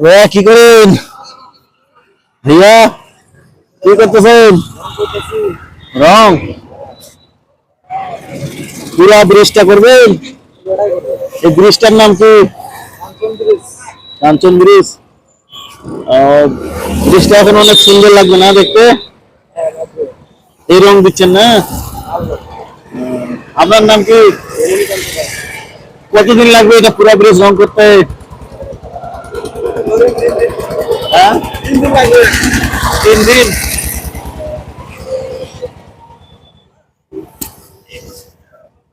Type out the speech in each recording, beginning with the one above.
ভাইয়া কি করেন ভাইয়া কি করতেছেন রং পুরা ব্রিজটা করবেন এই ব্রিজটার নাম কি কাঞ্চন ব্রিজ আহ, ব্রিজটা এখন অনেক সুন্দর লাগবে না দেখতে এই রং দিচ্ছেন না হুম, আপনার নাম কি কতদিন লাগবে এটা পুরা ব্রিজ রং করতে হ্যাঁ? তিন দিন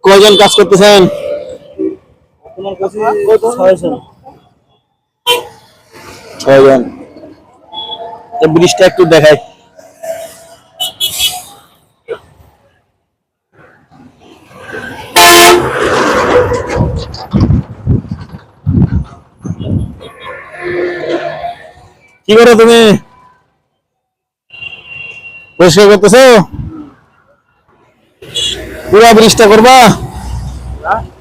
কয়জন কাজ করতেছেন? ছয়জন। ব্রিজটা একটু দেখাই। কি করো তুমি? পরিষ্কার করতেছো? পুরা ব্রিজটা করবা?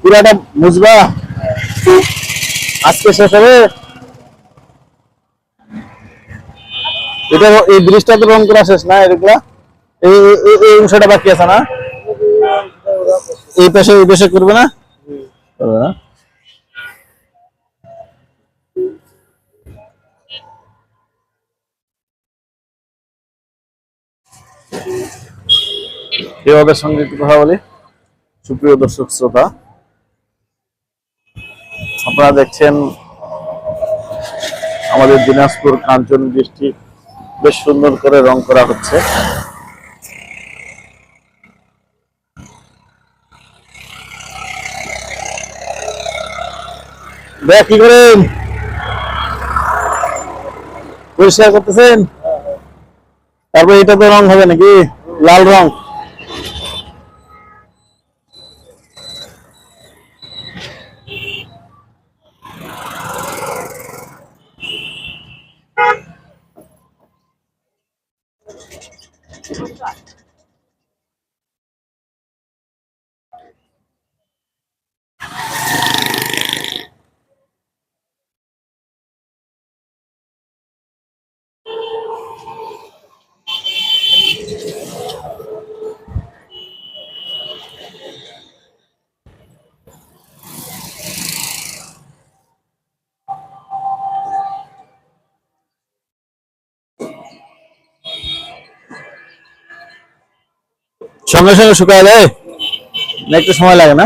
পুরাটা মুছবা? আজকে শেষ হবে? এটা এই ব্রিজটা তো রং করা শেষ না এগুলা এই, এই- অংশটা বাকি আছে না? এই পাশে এই পাশে করবে না? এভাবের সঙ্গে কথা বলি সুপ্রিয় দর্শক, শ্রোতা, আপনারা দেখছেন আমাদের দিনাজপুর কাঞ্চন বৃষ্টি। বেশ সুন্দর করে রং করা হচ্ছে। ভাইয়া, কি করেন? পরিষ্কার করতেছেন? তারপর এটা তো রং হবে নাকি? লাল রং। সঙ্গে সঙ্গে শুকায় দেয় একটু সময় লাগে না?